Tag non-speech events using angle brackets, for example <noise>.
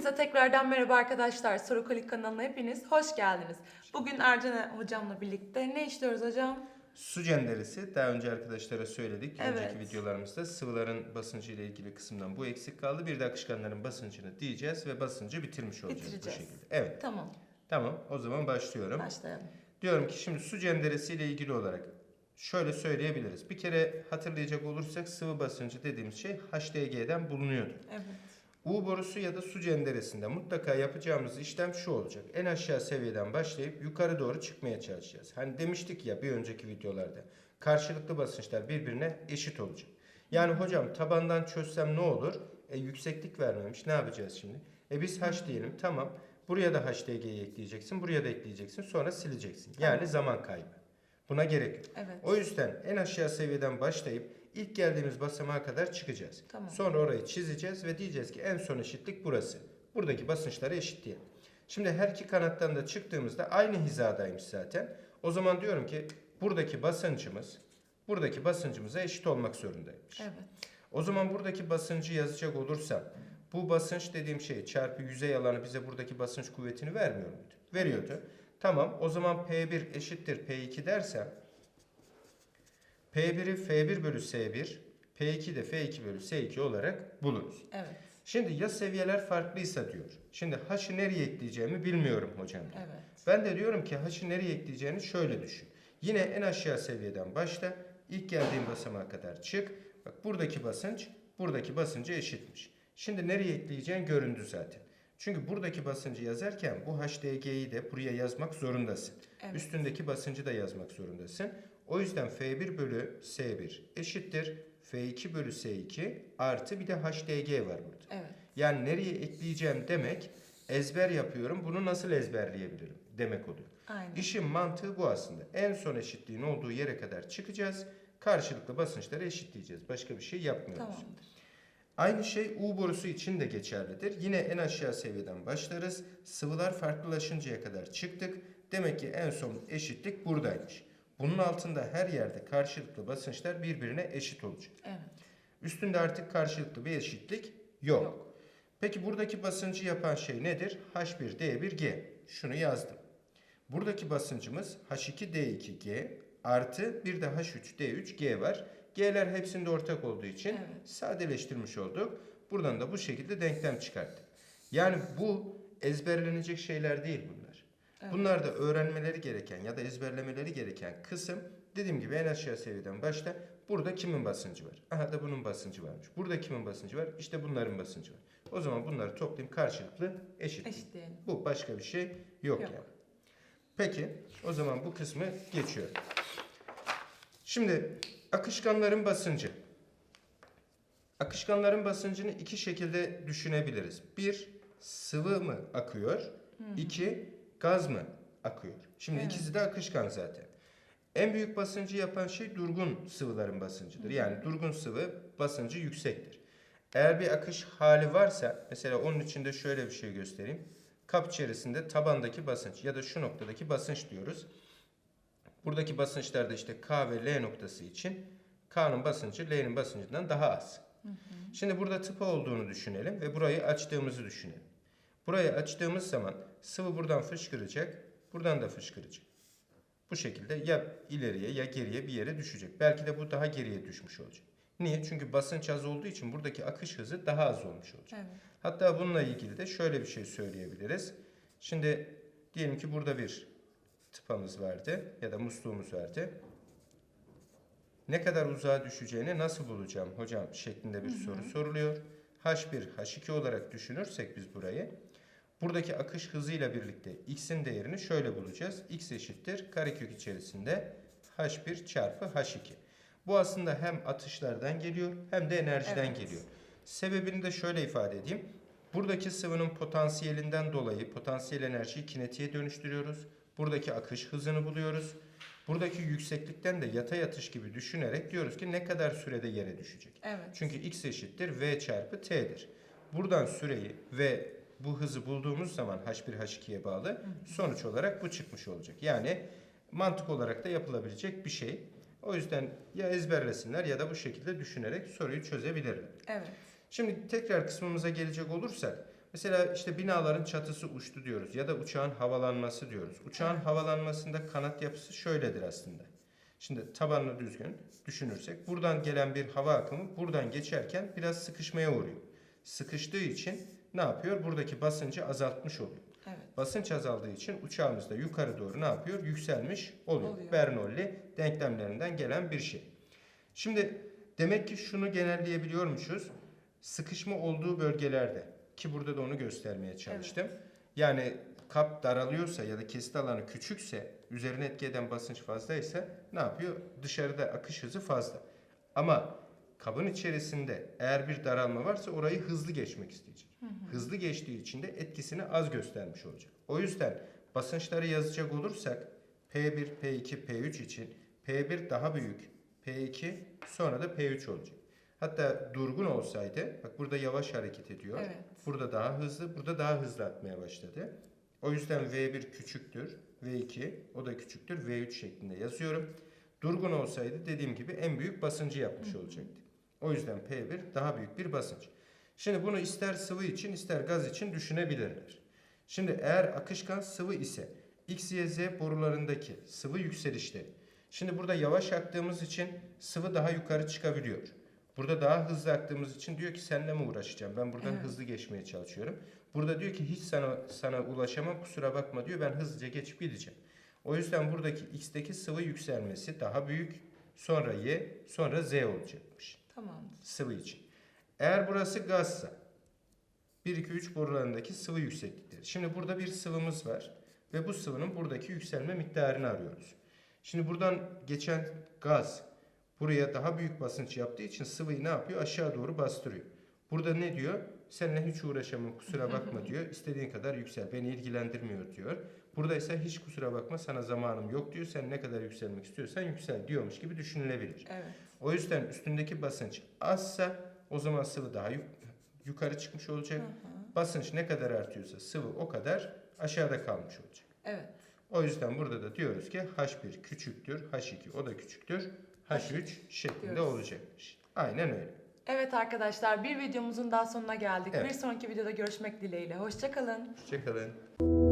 Hepinize tekrardan merhaba arkadaşlar. Soru Kolik kanalına hepiniz hoş geldiniz. Bugün Ercan hocamla birlikte ne işliyoruz hocam? Su cenderesi daha önce arkadaşlara söyledik. Evet. Önceki videolarımızda sıvıların basıncı ile ilgili kısımdan bu eksik kaldı. Bir de akışkanların basıncını diyeceğiz ve basıncı bitirmiş olacağız Bitireceğiz. bu şekilde. Evet. Tamam, Tamam. O zaman başlıyorum. başlayalım. Diyorum ki şimdi su cenderesi ile ilgili olarak şöyle söyleyebiliriz. Bir kere hatırlayacak olursak sıvı basıncı dediğimiz şey HDG'den bulunuyordu. Evet. U borusu ya da su cenderesinde mutlaka yapacağımız işlem şu olacak. En aşağı seviyeden başlayıp yukarı doğru çıkmaya çalışacağız. Hani demiştik ya bir önceki videolarda karşılıklı basınçlar birbirine eşit olacak. Yani hocam tabandan çözsem ne olur? E, yükseklik vermemiş. Ne yapacağız şimdi? E biz H diyelim. Tamam. Buraya da HDG'yi ekleyeceksin. Buraya da ekleyeceksin. Sonra sileceksin. Yani Tamam. zaman kaybı. Buna gerek yok. Evet. O yüzden en aşağı seviyeden başlayıp ilk geldiğimiz basamağa kadar çıkacağız. Tamam. Sonra orayı çizeceğiz ve diyeceğiz ki en son eşitlik burası. Buradaki basınçları eşitleyelim. Şimdi her iki kanattan da çıktığımızda aynı hizadaymış zaten. O zaman diyorum ki buradaki basıncımız buradaki basıncımıza eşit olmak zorundaymış. Evet. O zaman buradaki basıncı yazacak olursam bu basınç dediğim şey çarpı yüzey alanı bize buradaki basınç kuvvetini vermiyor muydu? Veriyordu. Tamam o zaman P1 eşittir P2 dersem P1'i F1 bölü S1 P2 de F2 bölü S2 olarak buluruz. Evet. Şimdi ya seviyeler farklıysa diyor. Şimdi H'ı nereye ekleyeceğimi bilmiyorum hocam. Evet. Ben de diyorum ki H'ı nereye ekleyeceğini şöyle düşün. Yine en aşağı seviyeden başla. İlk geldiğin basamağa kadar çık. Bak buradaki basınç buradaki basınca eşitmiş. Şimdi nereye ekleyeceğin göründü zaten. Çünkü buradaki basıncı yazarken bu HDG'yi de buraya yazmak zorundasın. Evet. Üstündeki basıncı da yazmak zorundasın. O yüzden F1 bölü S1 eşittir. F2 bölü S2 artı bir de HDG var burada. Evet. Yani nereye ekleyeceğim demek ezber yapıyorum. Bunu nasıl ezberleyebilirim demek oluyor. Aynen. İşin mantığı bu aslında. En son eşitliğin olduğu yere kadar çıkacağız. Karşılıklı basınçları eşitleyeceğiz. Başka bir şey yapmıyoruz. Tamamdır. Aynı şey U borusu için de geçerlidir. Yine en aşağı seviyeden başlarız. Sıvılar farklılaşıncaya kadar çıktık. Demek ki en son eşitlik buradaymış. Bunun altında her yerde karşılıklı basınçlar birbirine eşit olacak. Evet. Üstünde artık karşılıklı bir eşitlik yok. Yok. Peki buradaki basıncı yapan şey nedir? H1, D1, G. Şunu yazdım. Buradaki basıncımız H2, D2, G artı bir de H3, D3, G var. G'ler hepsinde ortak olduğu için Evet. sadeleştirmiş olduk. Buradan da bu şekilde denklem çıkarttık. Yani bu ezberlenecek şeyler değil bunlar. Evet. Bunlar da öğrenmeleri gereken ya da ezberlemeleri gereken kısım dediğim gibi en aşağı seviyeden başta burada kimin basıncı var? Aha da bunun basıncı varmış. Burada kimin basıncı var? İşte bunların basıncı var. O zaman bunları toplayayım karşılıklı eşit. Eşitleyelim. Bu başka bir şey yok, Yok. yani. Peki o zaman bu kısmı geçiyor. Şimdi akışkanların basıncı. Akışkanların basıncını iki şekilde düşünebiliriz. Bir, sıvı mı akıyor? İki, gaz mı akıyor? Şimdi Evet. ikisi de akışkan zaten. En büyük basıncı yapan şey durgun sıvıların basıncıdır. Yani durgun sıvı basıncı yüksektir. Eğer bir akış hali varsa, mesela onun içinde şöyle bir şey göstereyim. Kap içerisinde tabandaki basınç ya da şu noktadaki basınç diyoruz. Buradaki basınçlar da işte K ve L noktası için K'nın basıncı L'nin basıncından daha az. Şimdi burada tıpa olduğunu düşünelim ve burayı açtığımızı düşünelim. Burayı açtığımız zaman sıvı buradan fışkıracak, buradan da fışkıracak. Bu şekilde ya ileriye ya geriye bir yere düşecek. Belki de bu daha geriye düşmüş olacak. Niye? Çünkü basınç az olduğu için buradaki akış hızı daha az olmuş olacak. Evet. Hatta bununla ilgili de şöyle bir şey söyleyebiliriz. Şimdi diyelim ki burada bir tıpamız vardı ya da musluğumuz vardı. Ne kadar uzağa düşeceğini nasıl bulacağım hocam şeklinde bir soru soruluyor. H1, H2 olarak düşünürsek biz burayı. Buradaki akış hızıyla birlikte x'in değerini şöyle bulacağız. x eşittir karekök içerisinde h1 çarpı h2. Bu aslında hem atışlardan geliyor hem de enerjiden Evet. geliyor. Sebebini de şöyle ifade edeyim. Buradaki sıvının potansiyelinden dolayı potansiyel enerjiyi kinetiğe dönüştürüyoruz. Buradaki akış hızını buluyoruz. Buradaki yükseklikten de yatay atış gibi düşünerek diyoruz ki ne kadar sürede yere düşecek. Evet. Çünkü x eşittir v çarpı t'dir. Buradan süreyi ve bu hızı bulduğumuz zaman h1 h2'ye bağlı sonuç olarak bu çıkmış olacak. Yani mantık olarak da yapılabilecek bir şey. O yüzden ya ezberlesinler ya da bu şekilde düşünerek soruyu çözebilirler. Evet. Şimdi tekrar kısmımıza gelecek olursak Mesela işte binaların çatısı uçtu diyoruz ya da uçağın havalanması diyoruz. Uçağın Evet. havalanmasında kanat yapısı şöyledir aslında. Şimdi tabanını düzgün düşünürsek buradan gelen bir hava akımı buradan geçerken biraz sıkışmaya uğruyor. Sıkıştığı için ne yapıyor? Buradaki basıncı azaltmış oluyor. Evet. Basınç azaldığı için uçağımız da yukarı doğru ne yapıyor? Yükselmiş oluyor. Oluyor. Bernoulli denklemlerinden gelen bir şey. Şimdi demek ki şunu genelleyebiliyormuşuz. Sıkışma olduğu bölgelerde ki burada da onu göstermeye çalıştım. Yani kap daralıyorsa ya da kesit alanı küçükse üzerine etki eden basınç fazlaysa ne yapıyor? Dışarıda akış hızı fazla. Ama kabın içerisinde eğer bir daralma varsa orayı hızlı geçmek isteyecek. Hızlı geçtiği için de etkisini az göstermiş olacak. O yüzden basınçları yazacak olursak P1, P2, P3 için P1 daha büyük, P2 sonra da P3 olacak. Hatta durgun olsaydı, bak burada yavaş hareket ediyor. Evet. Burada daha hızlı, burada daha hızlı atmaya başladı. O yüzden V1 küçüktür, V2 o da küçüktür, V3 şeklinde yazıyorum. Durgun olsaydı dediğim gibi en büyük basıncı yapmış olacaktı. O yüzden P1 daha büyük bir basınç. Şimdi bunu ister sıvı için ister gaz için düşünebilirler. Şimdi eğer akışkan sıvı ise X, Y, Z borularındaki sıvı yükselişleri. Şimdi burada yavaş aktığımız için sıvı daha yukarı çıkabiliyor. Burada daha hızlı aktığımız için diyor ki seninle mi uğraşacağım? Ben buradan Evet. hızlı geçmeye çalışıyorum. Burada diyor ki hiç sana sana ulaşamam kusura bakma diyor. Ben hızlıca geçip gideceğim. O yüzden buradaki X'teki sıvı yükselmesi daha büyük. Sonra Y, sonra Z olacakmış Tamamdır. sıvı için. Eğer burası gazsa 1 2 3 borularındaki sıvı yükseklikleri. Şimdi burada bir sıvımız var ve bu sıvının buradaki yükselme miktarını arıyoruz. Şimdi buradan geçen gaz buraya daha büyük basınç yaptığı için sıvıyı ne yapıyor? Aşağı doğru bastırıyor. Burada ne diyor? Seninle hiç uğraşamam kusura bakma <laughs> diyor. İstediğin kadar yüksel. Beni ilgilendirmiyor diyor. Burada ise hiç kusura bakma sana zamanım yok diyor. Sen ne kadar yükselmek istiyorsan yüksel diyormuş gibi düşünülebilir. Evet. O yüzden üstündeki basınç azsa o zaman sıvı daha yuk- yukarı çıkmış olacak. Hı hı. Basınç ne kadar artıyorsa sıvı o kadar aşağıda kalmış olacak. Evet. O yüzden burada da diyoruz ki H1 küçüktür, H2 o da küçüktür, H3 şeklinde diyoruz. olacakmış. Aynen öyle. Evet arkadaşlar bir videomuzun daha sonuna geldik. Evet. Bir sonraki videoda görüşmek dileğiyle. Hoşçakalın. Hoşçakalın.